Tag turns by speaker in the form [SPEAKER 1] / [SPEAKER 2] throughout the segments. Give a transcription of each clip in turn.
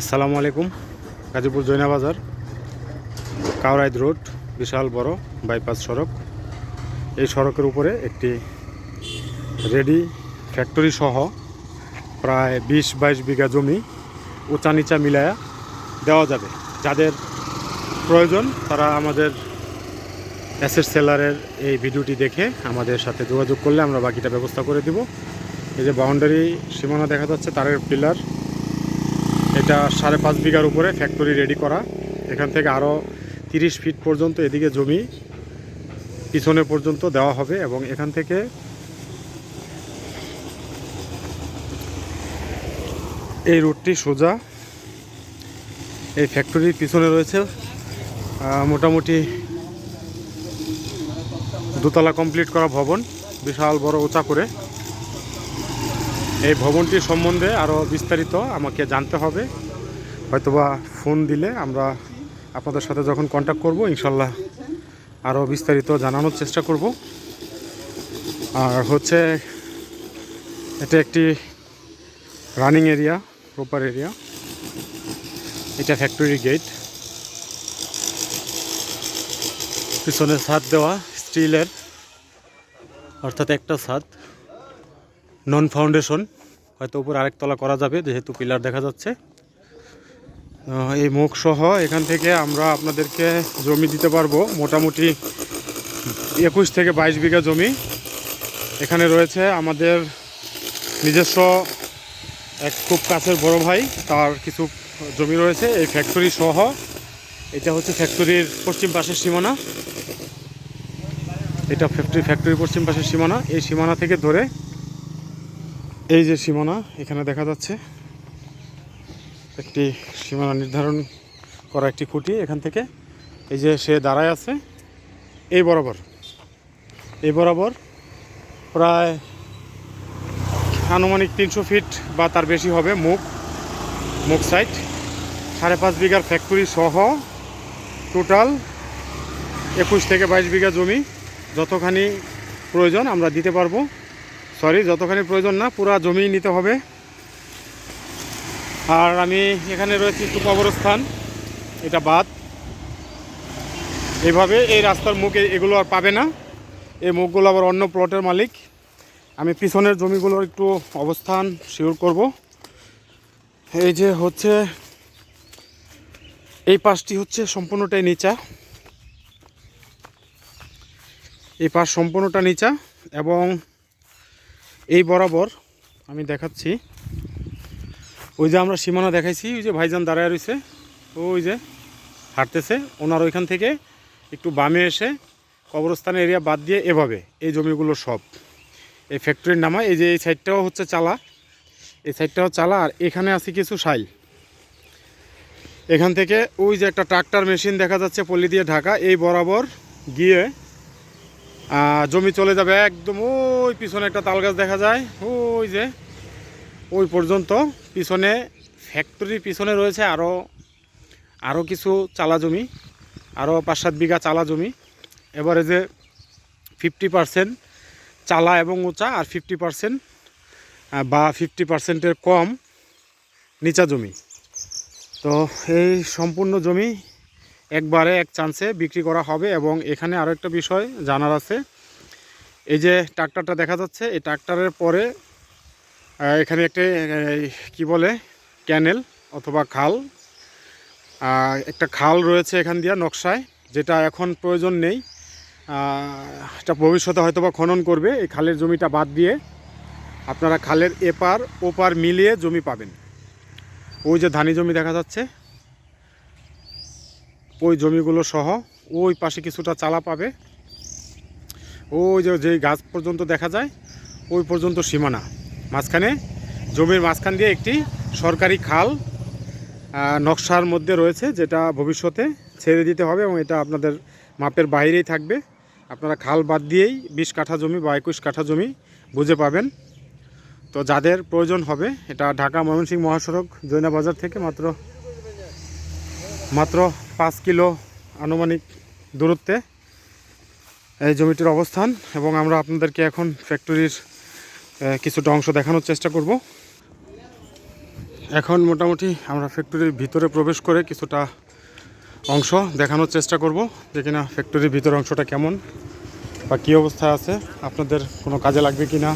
[SPEAKER 1] আসসালামু আলাইকুম, গাজীপুর জৈনা বাজার কাউরাইদ রোড, বিশাল বড় বাইপাস সড়ক। এই সড়কের উপরে একটি রেডি ফ্যাক্টরি সহ প্রায় বিশ বাইশ বিঘা জমি উঁচা নিচা মিলায়া দেওয়া যাবে। যাদের প্রয়োজন তারা আমাদের অ্যাসেট সেলারের এই ভিডিওটি দেখে আমাদের সাথে যোগাযোগ করলে আমরা বাকিটা ব্যবস্থা করে দিব। এই যে বাউন্ডারি সীমানা দেখা যাচ্ছে, তারের পিলার এটা সাড়ে পাঁচ বিঘার উপরে ফ্যাক্টরি রেডি করা। এখান থেকে আরও তিরিশ ফিট পর্যন্ত এদিকে জমি পিছনে পর্যন্ত দেওয়া হবে এবং এখান থেকে এই রুটটি সোজা এই ফ্যাক্টরির পিছনে রয়েছে। মোটামুটি দোতলা কমপ্লিট করা ভবন, বিশাল বড় উঁচা করে। এই ভবনটি সম্বন্ধে আরও বিস্তারিত আমাকে জানতে হবে। হয়তোবা ফোন দিলে আমরা আপনাদের সাথে যখন কন্ট্যাক্ট করব, ইনশাল্লাহ আরও বিস্তারিত জানানোর চেষ্টা করব। আর হচ্ছে, এটা একটি রানিং এরিয়া প্রপার এরিয়া এটা ফ্যাক্টরি গেট পিছনে ছাদ দেওয়া স্টিলের অর্থাৎ একটা ছাদ। নন ফাউন্ডেশন হয়তো উপর আরেক তলা করা যাবে, যেহেতু পিলার দেখা যাচ্ছে। এই মুখ সহ এখান থেকে আমরা আপনাদেরকে জমি দিতে পারব, মোটামুটি একুশ থেকে বাইশ বিঘা জমি। এখানে রয়েছে আমাদের নিজস্ব এক খুব কাছের বড় ভাই, তার কিছু জমি রয়েছে এই ফ্যাক্টরি সহ। এটা হচ্ছে ফ্যাক্টরির পশ্চিম পাশের সীমানা। এটা ফ্যাক্টরি ফ্যাক্টরির পশ্চিম পাশের সীমানা। এই সীমানা থেকে ধরে এই যে সীমানা, এখানে দেখা যাচ্ছে একটি সীমানা নির্ধারণ করা একটি খুঁটি। এখান থেকে এই যে সে দাঁড়ায় আছে, এই বরাবর। এই বরাবর প্রায় আনুমানিক তিনশো ফিট বা তার বেশি হবে মুখ মুখ সাইড সাড়ে পাঁচ বিঘার ফ্যাক্টরি সহ টোটাল একুশ থেকে বাইশ বিঘা জমি, যতখানি প্রয়োজন আমরা দিতে পারব। সরি যতখানি প্রয়োজন না, পুরা জমি নিতে হবে। আর আমি এখানে রয়েছি একটু কবরস্থান, এটা বাদ এইভাবে এই রাস্তার মুখ এগুলো আর পাবে না। এই মুখগুলো আবার অন্য প্লটের মালিক। আমি পিছনের জমিগুলোর একটু অবস্থান শিওর করব। এই যে হচ্ছে, এই পাশটি হচ্ছে সম্পূর্ণটাই নিচা। এই পাশ সম্পূর্ণটা নিচা এবং এই বরাবর আমি দেখাচ্ছি। ওই যে আমরা সীমানা দেখাইছি, ওই যে ভাইজান দাঁড়ায় রয়েছে। ওই যে হাঁটতেছে, ওনার ওইখান থেকে একটু বামে এসে কবরস্থানের এরিয়া বাদ দিয়ে এভাবে এই জমিগুলো সব। এই ফ্যাক্টরির নামা, এই যে এই সাইডটাও হচ্ছে চালা। এই সাইডটাও চালা, আর এখানে আছে কিছু সাইল এখান থেকে ওই যে একটা ট্রাক্টর মেশিন দেখা যাচ্ছে পল্লী দিয়ে ঢাকা। এই বরাবর গিয়ে জমি চলে যাবে একদম ওই পিছনে একটা তাল গাছ দেখা যায়। ওই যে, ওই পর্যন্ত পিছনে ফ্যাক্টরির পিছনে রয়েছে আরও আরও কিছু চালা জমি আরও পাঁচ সাত বিঘা চালা জমি। এবারে যে ফিফটি পার্সেন্ট চালা এবং উঁচা আর ফিফটি পার্সেন্ট বা ফিফটি পার্সেন্টের কম নিচা জমি। তো এই সম্পূর্ণ জমি একবারে এক চান্সে বিক্রি করা হবে এবং এখানে আরও একটা বিষয় জানার আছে। এই যে ট্রাক্টরটা দেখা যাচ্ছে, এই ট্রাক্টরের পরে এখানে একটা কি বলে ক্যানেল অথবা খাল একটা খাল রয়েছে এখান দিয়ে নকশায়, যেটা এখন প্রয়োজন নেই। এটা ভবিষ্যতে হয়তো বা খনন করবে, এই খালের জমিটা বাদ দিয়ে। আপনারা খালের এপার ওপার মিলিয়ে জমি পাবেন। ওই যে ধানি জমি দেখা যাচ্ছে ওই জমিগুলো সহ ওই পাশে কিছুটা চালা পাবে। ওই যে, যেই গাছ পর্যন্ত দেখা যায়, ওই পর্যন্ত সীমানা। মাঝখানে, জমির মাঝখান দিয়ে একটি সরকারি খাল নকশার মধ্যে রয়েছে, যেটা ভবিষ্যতে ছেড়ে দিতে হবে এবং এটা আপনাদের মাপের বাইরেই থাকবে। আপনারা খাল বাদ দিয়েই বিশ কাঠা জমি বা একুশ কাঠা জমি বুঝে পাবেন। তো যাদের প্রয়োজন হবে, এটা ঢাকা ময়মনসিংহ মহাসড়ক জৈনা বাজার থেকে মাত্র মাত্র পাঁচ কিলো আনুমানিক দূরত্বে এই জমিটির অবস্থান এবং আমরা আপনাদেরকে এখন ফ্যাক্টরির কিছুটা অংশ দেখানোর চেষ্টা করব। এখন মোটামুটি আমরা ফ্যাক্টরির ভিতরে প্রবেশ করে কিছুটা অংশ দেখানোর চেষ্টা করব যে কিনা ফ্যাক্টরির ভিতর অংশটা কেমন বা কী অবস্থায় আছে, আপনাদের কোনো কাজে লাগবে কি না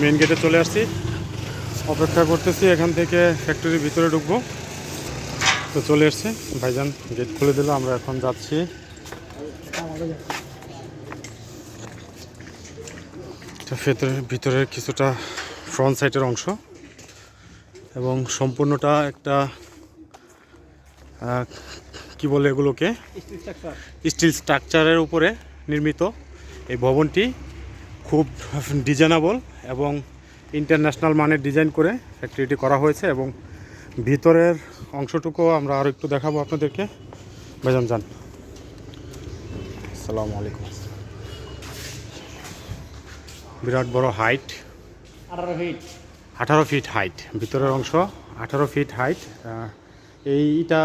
[SPEAKER 1] মেন গেটে চলে আসছি। অপেক্ষা করতেছি এখান থেকে ফ্যাক্টরির ভিতরে ঢুকবো। তো চলে এসছে। ভাইজান গেট খুলে দিল আমরা এখন যাচ্ছি। ভেতরের ভিতরের কিছুটা ফ্রন্ট সাইডের অংশ। এবং সম্পূর্ণটা একটা কি বলে এগুলোকে? স্টিল স্ট্রাকচারের উপরে নির্মিত। এই ভবনটি খুব ডিজাইনেবল এবং ইন্টারন্যাশনাল মানের ডিজাইন করে ফ্যাক্টরিটি করা হয়েছে এবং ভিতরের অংশটুকু আমরা আরও একটু দেখাবো আপনাদেরকে। ভাইজান যান। আসসালামু আলাইকুম। বিরাট বড় হাইট
[SPEAKER 2] আঠারো ফিট
[SPEAKER 1] আঠারো ফিট হাইট ভিতরের অংশ আঠারো ফিট হাইট এইটা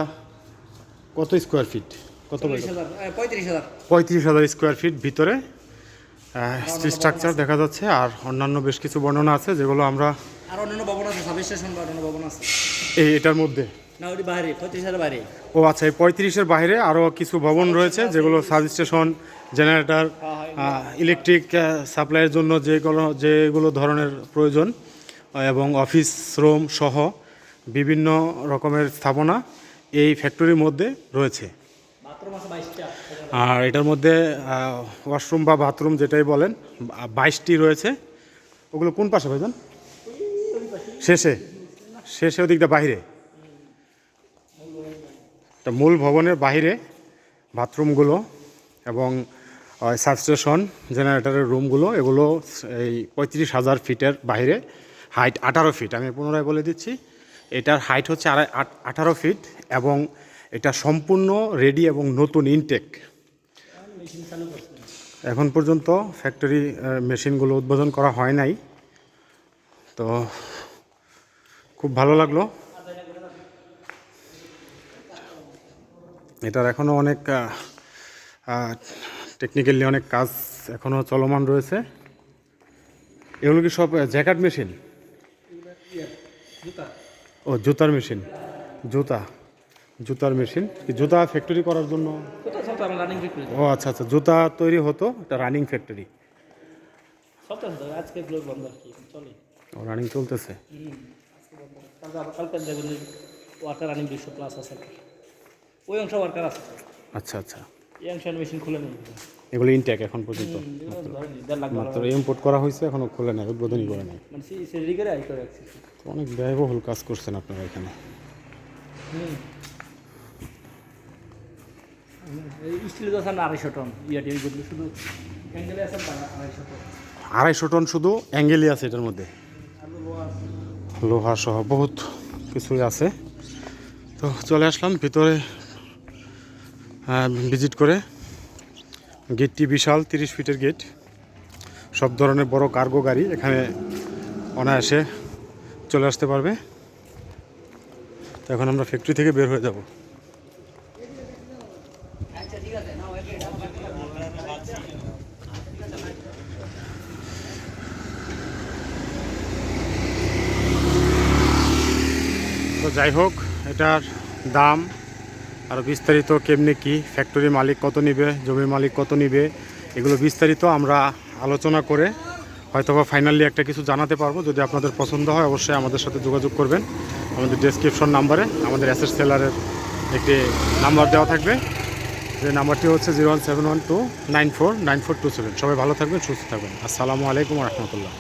[SPEAKER 1] কত স্কোয়ার ফিট কত
[SPEAKER 2] পঁয়ত্রিশ হাজার।
[SPEAKER 1] স্কোয়ার ফিট ভিতরে। স্টিল স্ট্রাকচার দেখা যাচ্ছে। আর অন্যান্য বেশ কিছু বর্ণনা আছে যেগুলো আমরা
[SPEAKER 2] আর অন্যান্য ভবন আছে সাব স্টেশন বা অন্যান্য ভবন আছে।
[SPEAKER 1] এই এটার মধ্যে?
[SPEAKER 2] না ওটি বাইরে পঁয়ত্রিশ হাজার বাইরে।
[SPEAKER 1] ও আচ্ছা এই পঁয়ত্রিশের বাইরে আরও কিছু ভবন রয়েছে যেগুলো সাব স্টেশন জেনারেটর ইলেকট্রিক সাপ্লাইয়ের জন্য যেগুলো যেগুলো ধরনের প্রয়োজন এবং অফিস রুম সহ বিভিন্ন রকমের স্থাপনা এই ফ্যাক্টরির মধ্যে রয়েছে। আর এটার মধ্যে ওয়াশরুম বা বাথরুম যেটাই বলেন বাইশটি রয়েছে। ওগুলো কোন পাশে ভাইজান? শেষে শেষে ওদিকটা বাইরে তা মূল ভবনের বাইরে বাথরুমগুলো এবং সাবস্টেশন, জেনারেটরের রুমগুলো, এগুলো এই পঁয়ত্রিশ হাজার ফিটের বাইরে হাইট আঠারো ফিট, আমি পুনরায় বলে দিচ্ছি। এটার হাইট হচ্ছে আড়াই আঠারো ফিট এবং এটা সম্পূর্ণ রেডি এবং নতুন ইনটেক। এখন পর্যন্ত ফ্যাক্টরি মেশিনগুলো উদ্বোধন করা হয় নাই। তো খুব ভালো লাগল। এটার এখনও অনেক টেকনিক্যালি অনেক কাজ এখনও চলমান রয়েছে। এগুলো কি সব জ্যাকেট মেশিন? ও জুতার মেশিন। জুতা। জুতার মেশিন। কি জুতা ফ্যাক্টরি করার জন্য? ও আচ্ছা আচ্ছা জুতা তৈরি হতো এটা রানিং ফ্যাক্টরি রানিং চলতেছে।
[SPEAKER 2] কালকে আবার কালকে দেখবেন ওয়ার্কার রানিং দুশো প্লাস আছে। ওই অংশ ওয়ার্কার আছে।
[SPEAKER 1] আচ্ছা আচ্ছা।
[SPEAKER 2] এই অংশ মেশিন খুলে নেই।
[SPEAKER 1] এগুলো ইনটেক এখন পর্যন্ত? মাত্র। ইম্পোর্ট করা হয়েছে এখনও খোলে নাই উদ্বোধনী করে নাই।
[SPEAKER 2] মানে
[SPEAKER 1] তো অনেক ব্যয়বহুল কাজ করছেন আপনারা এখানে।
[SPEAKER 2] স্টিলের আছে না আড়াইশো টন। ইয়াটি শুধু অ্যাঙ্গেলে আছে না আড়াইশো টন।
[SPEAKER 1] আড়াইশো টন শুধু অ্যাঙ্গেলই আছে এটার মধ্যে।
[SPEAKER 2] লোহা
[SPEAKER 1] সহ বহুত কিছুই আছে। তো চলে আসলাম ভিতরে ভিজিট করে। গেটটি বিশাল, তিরিশ ফিটের গেট। সব ধরনের বড় কার্গো গাড়ি এখানে অনায়াসে চলে আসতে পারবে। তো এখন আমরা ফ্যাক্টরি থেকে বের হয়ে যাব। যাই হোক, এটার দাম আরও বিস্তারিত কেমনি কি ফ্যাক্টরি মালিক কত নিবে, জমির মালিক কত নিবে, এগুলো বিস্তারিত আমরা আলোচনা করে হয়তোবা ফাইনালি একটা কিছু জানাতে পারব। যদি আপনাদের পছন্দ হয়, অবশ্যই আমাদের সাথে যোগাযোগ করবেন। আমাদের ডেসক্রিপশন নাম্বারে, আমাদের অ্যাসেট সেলারের একটি নাম্বার দেওয়া থাকবে। যে নাম্বারটি হচ্ছে zero one seven one two nine four nine four two seven. সবাই ভালো থাকবেন, সুস্থ থাকবেন। আসসালামু আলাইকুম রহমতুল্লাহ।